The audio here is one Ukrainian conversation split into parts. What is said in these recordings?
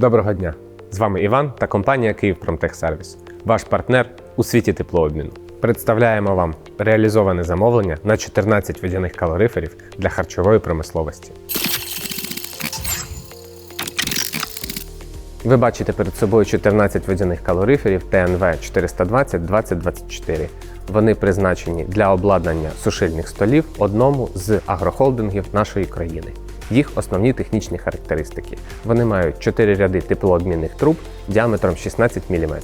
Доброго дня! З вами Іван та компанія «Київпромтехсервіс», ваш партнер у світі теплообміну. Представляємо вам реалізоване замовлення на 14 водяних калориферів для харчової промисловості. Ви бачите перед собою 14 водяних калориферів ТНВ 420-2024. Вони призначені для обладнання сушильних столів одному з агрохолдингів нашої країни. Їх основні технічні характеристики. Вони мають 4 ряди теплообмінних труб діаметром 16 мм,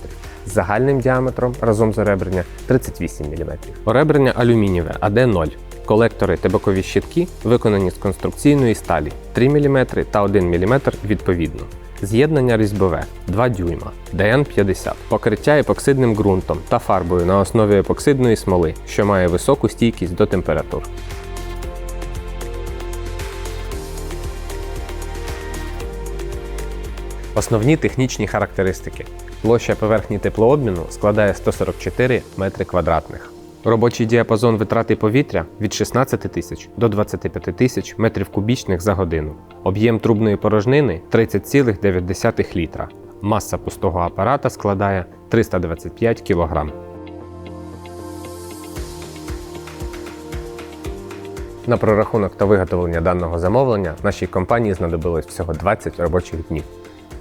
з загальним діаметром разом з оребрення 38 мм. Оребрення алюмінієве АД0. Колектори та бокові щитки виконані з конструкційної сталі 3 мм та 1 мм відповідно. З'єднання різьбове 2 дюйма, ДН50, покриття епоксидним ґрунтом та фарбою на основі епоксидної смоли, що має високу стійкість до температур. Основні технічні характеристики. Площа поверхні теплообміну складає 144 метри квадратних. Робочий діапазон витрати повітря від 16 тисяч до 25 тисяч метрів кубічних за годину. Об'єм трубної порожнини 30,9 літра. Маса пустого апарата складає 325 кг. На прорахунок та виготовлення даного замовлення нашій компанії знадобилось всього 20 робочих днів.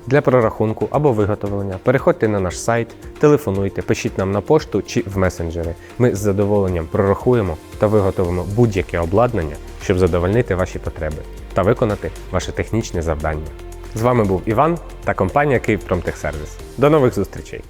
Для прорахунку або виготовлення переходьте на наш сайт, телефонуйте, пишіть нам на пошту чи в месенджери. Ми з задоволенням прорахуємо та виготовимо будь-яке обладнання, щоб задовольнити ваші потреби та виконати ваше технічне завдання. З вами був Іван та компанія Київпромтехсервіс. До нових зустрічей!